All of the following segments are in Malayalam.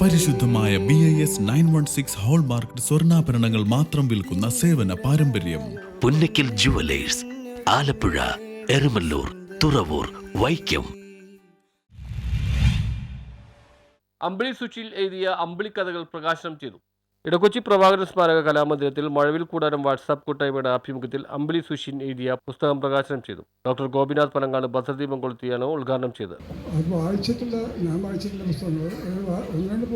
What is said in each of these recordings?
പരിശുദ്ധമായ B I S nine one six hallmark സ്വർണാഭരണങ്ങൾ മാത്രം വിൽക്കുന്ന സേവന പാരമ്പര്യം. പുന്നക്കിൽ ജുവലേഴ്സ് ആലപ്പുഴ എരുമല്ലൂർ തുറവൂർ വൈക്കം. അമ്പിളി സുച്ചിയിൽ എഴുതിയ അമ്പിളി കഥകൾ പ്രകാശനം ചെയ്തു. ഇടക്കൊച്ചി പ്രഭാകരൻ സ്മാരക കലാമന്ദിരത്തിൽ മഴവിൽ കൂടാരം വാട്സാപ്പ് കൂട്ടായ്മയുടെ ആഭിമുഖ്യത്തിൽ അമ്പിളി സുഷിൻ എഴുതിയ പുസ്തകം പ്രകാശനം ചെയ്തു. ഡോക്ടർ ഗോപിനാഥ് പനങ്ങാട് ഭദ്രദീപം കൊളുത്തിയാണ് ഉദ്ഘാടനം ചെയ്തത്. അത് വായിച്ചിട്ടുള്ള ഞാൻ വായിച്ചിട്ടുള്ള പുസ്തകങ്ങൾ. ഒന്ന് രണ്ട്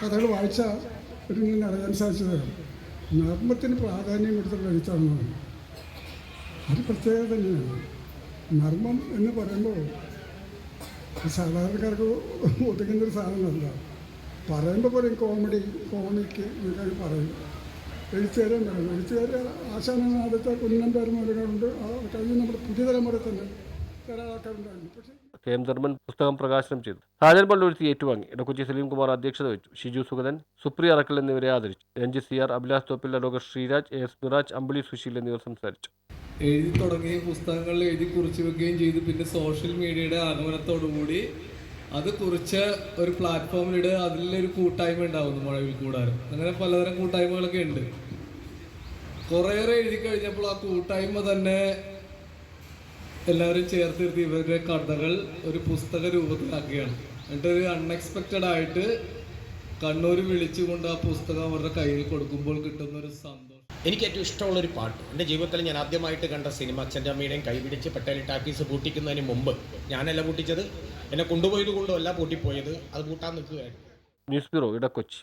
കഥകൾ വായിച്ച ഒരു അറിയാൻ സാധിച്ചതാണ്. നർമ്മത്തിന് പ്രാധാന്യം കൊടുത്തുള്ള എഴുത്താണെന്ന് അത് പ്രത്യേകത തന്നെയാണ്. നർമ്മം എന്ന് പറയുമ്പോൾ സാധാരണക്കാർക്ക് ഒതുങ്ങുന്നൊരു സാധനമല്ല. പറയുമ്പോൾ പറയും കോമഡി കോമിക്ക് എന്നൊക്കെ പറയും. എഴുത്തുകാരും പറയും. എഴുത്തുകാർ ആശാനം അടുത്ത കുഞ്ഞൻ പേരുമാരുണ്ട് ആ കഴിഞ്ഞ് നമ്മുടെ പുതിയ തലമുറ തന്നെ ചില ആൾക്കാരുണ്ടായിരുന്നു പക്ഷേ കെ എം ധർമ്മൻ പുസ്തകം പ്രകാശനം ചെയ്തു. ഹാജൻ പള്ളുരുത്തി ഏറ്റുവാങ്ങി. ഇടക്കൊച്ചി സലീംകുമാർ അധ്യക്ഷത വഹിച്ചു. ഷിജു സുഗതൻ സുപ്രിയ അറക്കൽ എന്നിവരെ ആദരിച്ചു. Ranjith C. R Abhilash Thoppil doctor Sreeraj S. Miraj Ambili Susheel എന്നിവർ സംസാരിച്ചു. എഴുതി തുടങ്ങി പുസ്തകങ്ങളിൽ എഴുതി കുറിച്ച് വെക്കുകയും ചെയ്തു. പിന്നെ സോഷ്യൽ മീഡിയയുടെ ആഗമനത്തോടുകൂടി അത് കുറിച്ച് ഒരു പ്ലാറ്റ്ഫോമിലിട് അതിലൊരു കൂട്ടായ്മ ഉണ്ടാവുന്നു മഴവിൽ കൂടാരം അങ്ങനെ പലതരം കൂട്ടായ്മകളൊക്കെ ഉണ്ട്. കുറേയേറെ എഴുതി കഴിഞ്ഞപ്പോൾ ആ കൂട്ടായ്മ തന്നെ എല്ലാവരും ചേർത്തിരുത്തി ഇവരുടെ കഥകൾ ഒരു പുസ്തക രൂപത്തിലാക്കുകയാണ്. എന്നിട്ട് ഒരു അൺഎക്സ്പെക്റ്റഡ് ആയിട്ട് കണ്ണൂർ വിളിച്ചുകൊണ്ട് ആ പുസ്തകം അവരുടെ കയ്യിൽ കൊടുക്കുമ്പോൾ കിട്ടുന്ന ഒരു സന്തോഷം. എനിക്ക് ഏറ്റവും ഇഷ്ടമുള്ളൊരു പാട്ട്. എന്റെ ജീവിതത്തിൽ ഞാൻ ആദ്യമായിട്ട് കണ്ട സിനിമ അച്ഛന്റെ അമ്മയുടെയും കൈപിടിച്ച് പട്ടേലി ടാക്കീസ് പൂട്ടിക്കുന്നതിന് മുമ്പ് ഞാനല്ല പൂട്ടിച്ചത്. എന്നെ കൊണ്ടുപോയത് കൊണ്ടും അല്ല പൂട്ടിപ്പോയത്. അത് പൂട്ടാൻ നിൽക്കുകയായിരുന്നു. News bureau Edakochi.